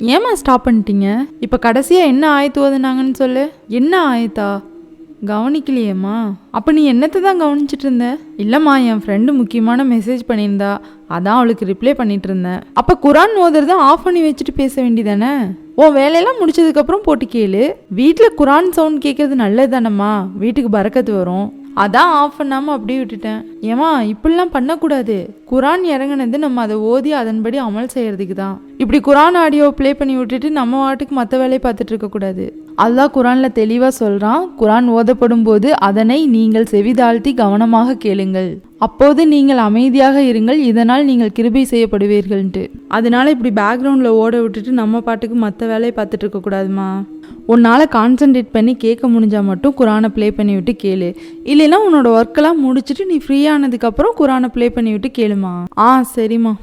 ஏம்மா ஸ்டாப் பண்ணிட்டீங்க? இப்போ கடைசியாக என்ன ஆயத்து ஓதுனாங்கன்னு சொல்லு. என்ன ஆயத்தா? கவனிக்கலையேம்மா. அப்போ நீ என்னத்தை தான் கவனிச்சிட்டு இருந்த? இல்லைம்மா என் ஃப்ரெண்டு முக்கியமான மெசேஜ் பண்ணியிருந்தா. அதான் அவளுக்கு ரிப்ளை பண்ணிட்டு இருந்தேன். அப்போ குரான் ஓதுறத ஆஃப் பண்ணி வச்சுட்டு பேச வேண்டியதானே? உன் வேலையெல்லாம் முடிச்சதுக்கப்புறம் போட்டு கேளு. வீட்டில் குரான் சவுண்ட் கேட்கறது நல்லது தானம்மா வீட்டுக்கு பறக்கத்து வரும். அதான் ஆஃப் பண்ணாமல் அப்படியே விட்டுட்டேன். ஏமா இப்படிலாம் பண்ணக்கூடாது. குரான் இறங்குனது நம்ம அதை ஓதி அதன்படி அமல் செய்யறதுக்கு தான் இப்படி குரான் ஆடியோ ப்ளே பண்ணி விட்டுட்டு நம்ம வாட்டுக்கு மற்ற வேலையை பார்த்துட்டு இருக்கக்கூடாது. அல்லாஹ் குரானில் தெளிவாக சொல்கிறான் குரான் ஓதப்படும் போது அதனை நீங்கள் செவிதாழ்த்தி கவனமாக கேளுங்கள். அப்போது நீங்கள் அமைதியாக இருங்கள் இதனால் நீங்கள் கிருபை செய்யப்படுவீர்கள்ன்ட்டு. அதனால இப்படி பேக்ரவுண்டில் ஓட விட்டுட்டு நம்ம பாட்டுக்கு மற்ற வேலையை பார்த்துட்டு இருக்கக்கூடாதுமா உன்னால் கான்சென்ட்ரேட் பண்ணி கேட்க முடிஞ்சால் மட்டும் குரானை ப்ளே பண்ணி விட்டு கேளு. இல்லைன்னா உன்னோட ஒர்க்கெல்லாம் முடிச்சுட்டு நீ ஃப்ரீயானதுக்கப்புறம் குரானை ப்ளே பண்ணி விட்டு கேளுமா? ஆ சரிம்மா.